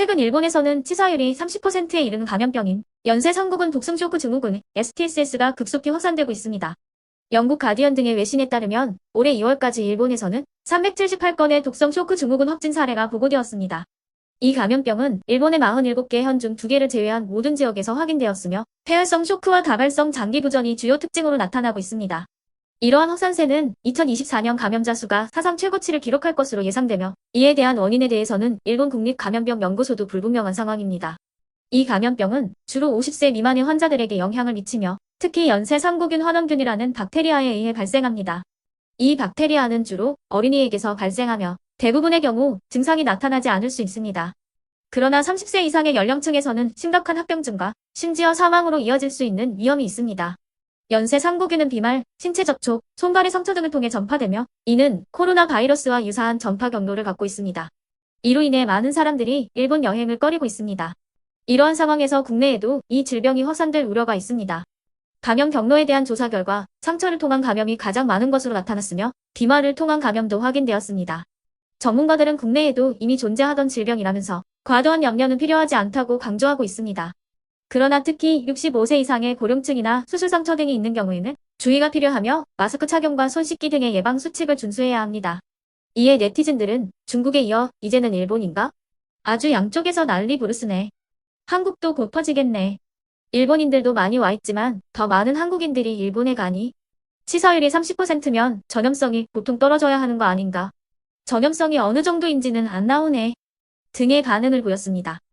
최근 일본에서는 치사율이 30%에 이르는 감염병인 연쇄 상국은 독성 쇼크 증후군 STSS가 급속히 확산되고 있습니다. 영국 가디언 등의 외신에 따르면 올해 2월까지 일본에서는 378건의 독성 쇼크 증후군 확진 사례가 보고되었습니다. 이 감염병은 일본의 47개 현 중 2개를 제외한 모든 지역에서 확인되었으며 폐활성 쇼크와 다발성 장기 부전이 주요 특징으로 나타나고 있습니다. 이러한 확산세는 2024년 감염자 수가 사상 최고치를 기록할 것으로 예상되며 이에 대한 원인에 대해서는 일본 국립감염병 연구소도 불분명한 상황입니다. 이 감염병은 주로 50세 미만의 환자들에게 영향을 미치며 특히 연쇄 상구균 환원균이라는 박테리아에 의해 발생합니다. 이 박테리아는 주로 어린이에게서 발생하며 대부분의 경우 증상이 나타나지 않을 수 있습니다. 그러나 30세 이상의 연령층에서는 심각한 합병증과 심지어 사망으로 이어질 수 있는 위험이 있습니다. 연쇄 상구균은 비말, 신체 접촉, 손발의 상처 등을 통해 전파되며 이는 코로나 바이러스와 유사한 전파 경로를 갖고 있습니다. 이로 인해 많은 사람들이 일본 여행을 꺼리고 있습니다. 이러한 상황에서 국내에도 이 질병이 확산될 우려가 있습니다. 감염 경로에 대한 조사 결과 상처를 통한 감염이 가장 많은 것으로 나타났으며 비말을 통한 감염도 확인되었습니다. 전문가들은 국내에도 이미 존재하던 질병이라면서 과도한 염려는 필요하지 않다고 강조하고 있습니다. 그러나 특히 65세 이상의 고령층이나 수술 상처 등이 있는 경우에는 주의가 필요하며 마스크 착용과 손 씻기 등의 예방 수칙을 준수해야 합니다. 이에 네티즌들은 중국에 이어 이제는 일본인가? 아주 양쪽에서 난리 부르스네. 한국도 곧 퍼지겠네. 일본인들도 많이 와 있지만 더 많은 한국인들이 일본에 가니 치사율이 30%면 전염성이 보통 떨어져야 하는 거 아닌가. 전염성이 어느 정도인지는 안 나오네. 등의 반응을 보였습니다.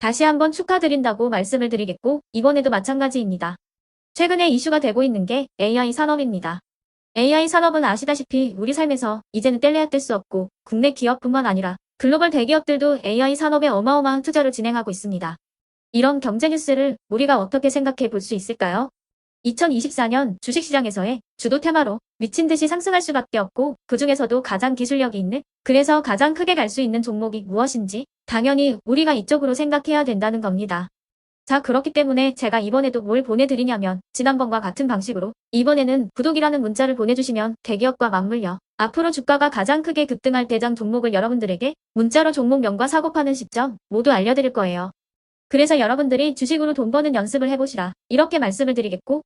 다시 한번 축하드린다고 말씀을 드리겠고 이번에도 마찬가지입니다. 최근에 이슈가 되고 있는 게 AI 산업입니다. AI 산업은 아시다시피 우리 삶에서 이제는 뗄래야 뗄 수 없고 국내 기업뿐만 아니라 글로벌 대기업들도 AI 산업에 어마어마한 투자를 진행하고 있습니다. 이런 경제 뉴스를 우리가 어떻게 생각해 볼 수 있을까요? 2024년 주식시장에서의 주도 테마로 미친 듯이 상승할 수밖에 없고 그 중에서도 가장 기술력이 있는 그래서 가장 크게 갈 수 있는 종목이 무엇인지 당연히 우리가 이쪽으로 생각해야 된다는 겁니다. 자 그렇기 때문에 제가 이번에도 뭘 보내드리냐면 지난번과 같은 방식으로 이번에는 구독이라는 문자를 보내주시면 대기업과 맞물려 앞으로 주가가 가장 크게 급등할 대장 종목을 여러분들에게 문자로 종목명과 사고 파는 시점 모두 알려드릴 거예요. 그래서 여러분들이 주식으로 돈 버는 연습을 해보시라 이렇게 말씀을 드리겠고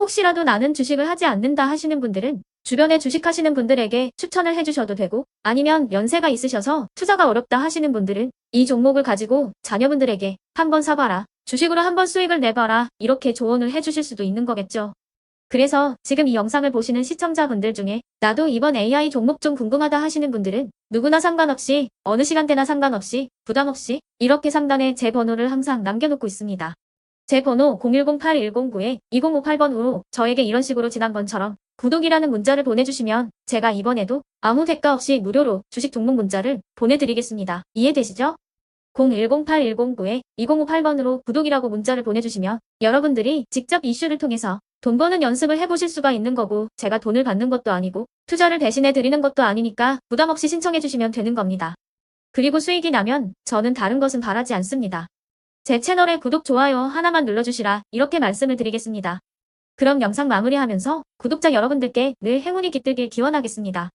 혹시라도 나는 주식을 하지 않는다 하시는 분들은 주변에 주식하시는 분들에게 추천을 해주셔도 되고 아니면 연세가 있으셔서 투자가 어렵다 하시는 분들은 이 종목을 가지고 자녀분들에게 한번 사봐라 주식으로 한번 수익을 내봐라 이렇게 조언을 해주실 수도 있는 거겠죠. 그래서 지금 이 영상을 보시는 시청자분들 중에 나도 이번 AI 종목 좀 궁금하다 하시는 분들은 누구나 상관없이 어느 시간대나 상관없이 부담 없이 이렇게 상단에 제 번호를 항상 남겨놓고 있습니다. 제 번호 0108109-2058번으로 저에게 이런 식으로 지난번처럼 구독이라는 문자를 보내주시면 제가 이번에도 아무 대가 없이 무료로 주식 종목 문자를 보내드리겠습니다. 이해되시죠? 0108109-2058번으로 구독이라고 문자를 보내주시면 여러분들이 직접 이슈를 통해서 돈 버는 연습을 해보실 수가 있는 거고 제가 돈을 받는 것도 아니고 투자를 대신해 드리는 것도 아니니까 부담 없이 신청해 주시면 되는 겁니다. 그리고 수익이 나면 저는 다른 것은 바라지 않습니다. 제 채널에 구독, 좋아요 하나만 눌러주시라 이렇게 말씀을 드리겠습니다. 그럼 영상 마무리하면서 구독자 여러분들께 늘 행운이 깃들길 기원하겠습니다.